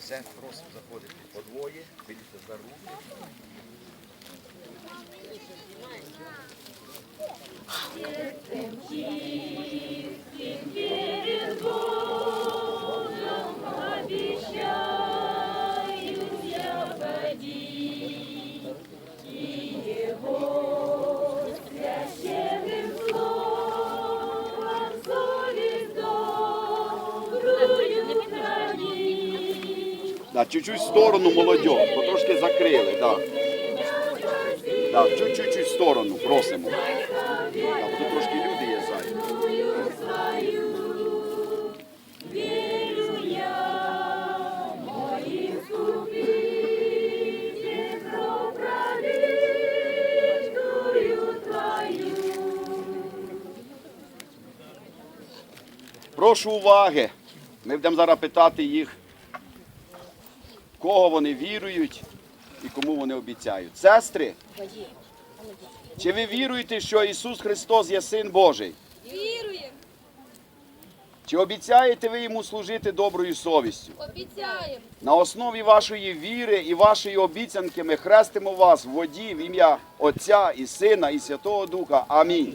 Все, просто заходите по двоє, беріться за руки. Thank. Да, чуть-чуть в сторону молодь, потрошки закрили, да. Да, чуть-чуть в сторону, просимо. Да, тут трошки люди є ззаді. Прошу уваги. Ми будемо зараз питати їх, кого вони вірують і кому вони обіцяють. Сестри, чи ви віруєте, що Ісус Христос є Син Божий? Віруємо, Чи обіцяєте ви йому служити доброю совістю? обіцяємо, На основі вашої віри і вашої обіцянки ми хрестимо вас в воді в ім'я Отця і Сина і Святого Духа. Амінь.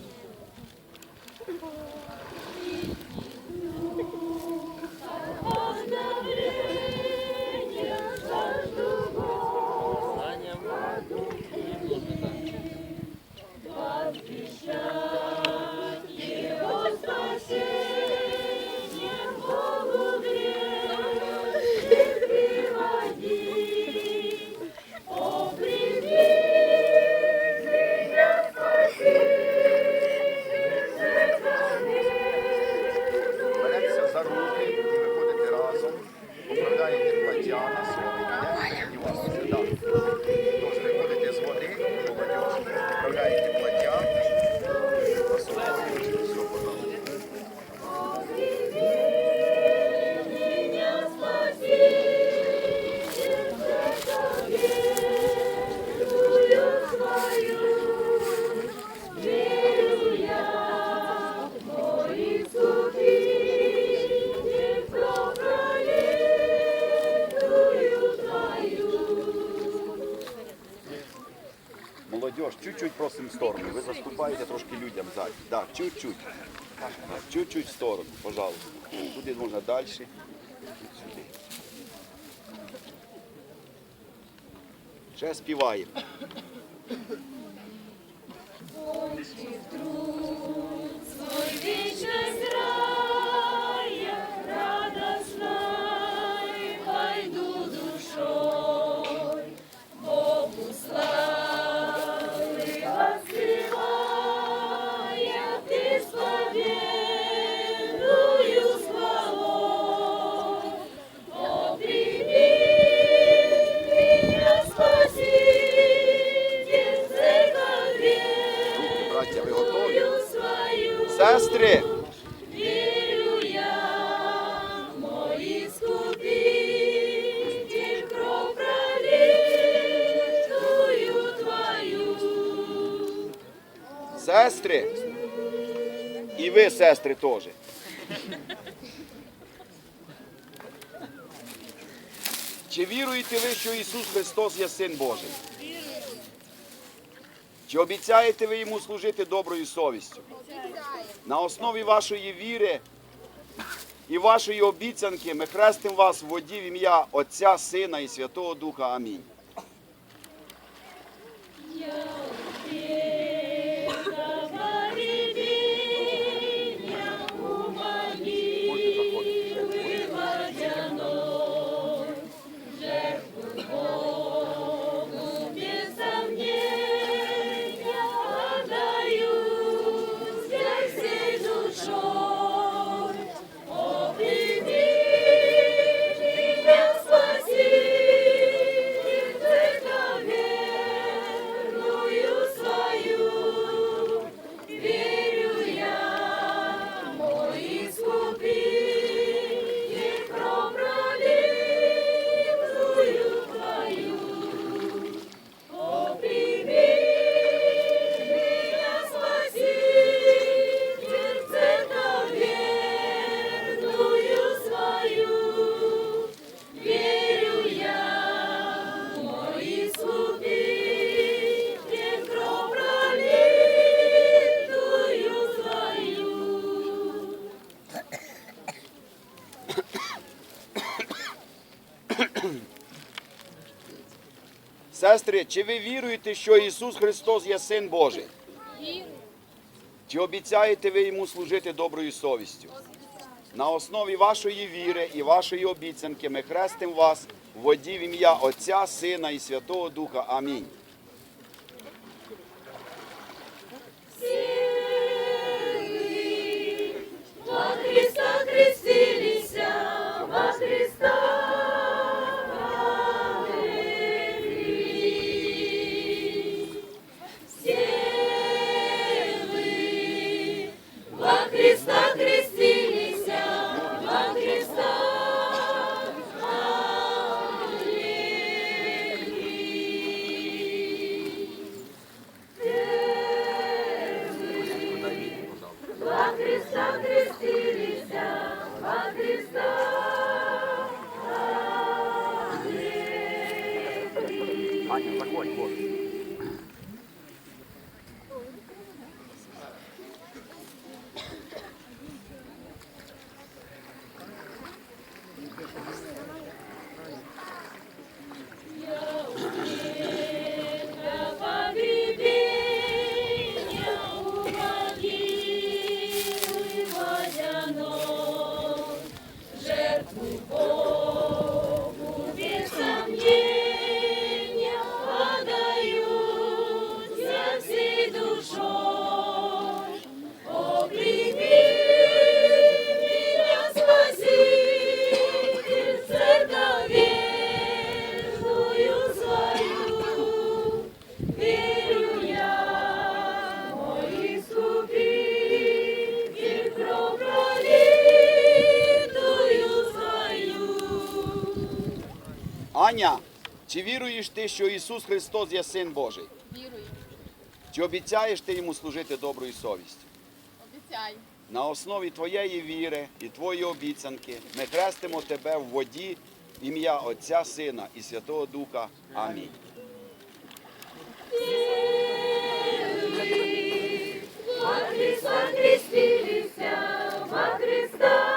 Чуть-чуть просимо в сторону. Ви заступаєте трошки людям ззаді. Да, чуть-чуть. Чуть-чуть в сторону, пожалуйста. Туди можна далі. Сюди. Ще співаємо. Сестри. І ви, сестри, теж. Чи віруєте ви, що Ісус Христос є Син Божий? Чи обіцяєте ви йому служити доброю совістю? На основі вашої віри і вашої обіцянки ми хрестимо вас в воді в ім'я Отця, Сина і Святого Духа. Амінь. Сестри, чи ви віруєте, що Ісус Христос є Син Божий? Чи обіцяєте ви йому служити доброю совістю? На основі вашої віри і вашої обіцянки ми хрестимо вас в воді в ім'я Отця, Сина і Святого Духа. Амінь. Христа крестилися, во Христа Bye. Аня, чи віруєш ти, що Ісус Христос є Син Божий? Вірую, Чи обіцяєш ти йому служити доброю совістю? обіцяю. На основі твоєї віри і твоєї обіцянки ми хрестимо тебе в воді ім'я Отця, Сина і Святого Духа. Амінь. Христа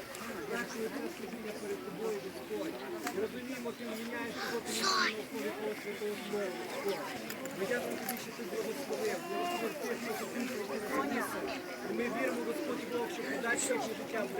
Во перед крестилися, Господь. Розуміємо, ти міняєш роботу на основі твого святого слова. Ми дякуємо тобі, що ти благословив. Благословив тих, що ти Ми віримо, Господь Бог, що подальше життя буде